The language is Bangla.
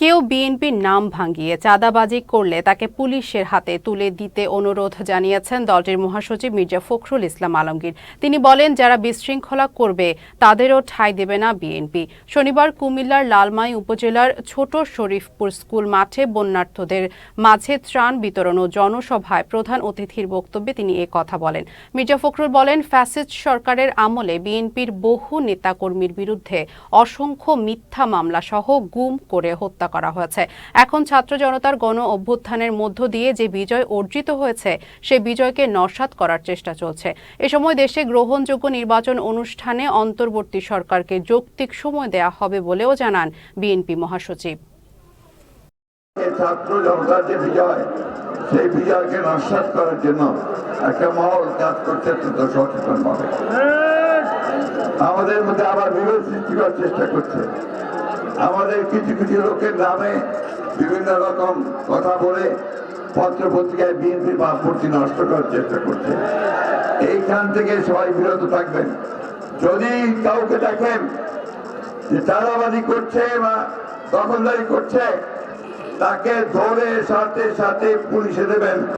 কেউ বিএনপির নাম ভাঙিয়ে চাঁদাবাজি করলে তাকে পুলিশের হাতে তুলে দিতে অনুরোধ জানিয়েছেন দলটির মহাসচিব মির্জা ফখরুল ইসলাম আলমগীর। তিনি বলেন, যারা বিশৃঙ্খলা করবে, তাদেরও ঠাঁই দেবে না বিএনপি। শনিবার কুমিল্লার লালমাই উপজেলার ছোট শরীফপুর স্কুল মাঠে বন্যার্থদের মাঝে ত্রাণ বিতরণ ও জনসভায় প্রধান অতিথির বক্তব্যে তিনি এ কথা বলেন। মির্জা ফখরুল বলেন, ফ্যাসিস্ট সরকারের আমলে বিএনপির বহু নেতাকর্মীর বিরুদ্ধে অসংখ্য মিথ্যা মামলা সহ গুম করে হত্যা করা হয়েছে। এখন ছাত্র জনতার গণ অভ্যুত্থানের মধ্য দিয়ে যে বিজয় অর্জিত হয়েছে, সে বিজয়কে নস্যাৎ করার চেষ্টা চলছে। এ সময় দেশে গ্রহণযোগ্য নির্বাচন অনুষ্ঠানে অন্তর্বর্তী সরকারকে যৌক্তিক সময় দেয়া হবে বলেও জানান বিএনপি মহাসচিব। ছাত্র জনতার যে বিজয়, সেই বিজয়কে নস্বাত করার জন্য একটা মহল কাজ অত্যন্ত সচেতন আমাদের মধ্যে আবার বিভেদ সৃষ্টি করার চেষ্টা করছে। আমাদের কিছু কিছু লোকের নামে বিভিন্ন রকম কথা বলে পত্র পত্রিকায় বিএনপির ভাবমূর্তি নষ্ট করার চেষ্টা করছে। এইখান থেকে সবাই বিরত থাকবেন। যদি কাউকে দেখেন যে চাঁদাবাজি করছে বা দখলদারি করছে, তাকে ধরে সাথে সাথে পুলিশে দেবেন।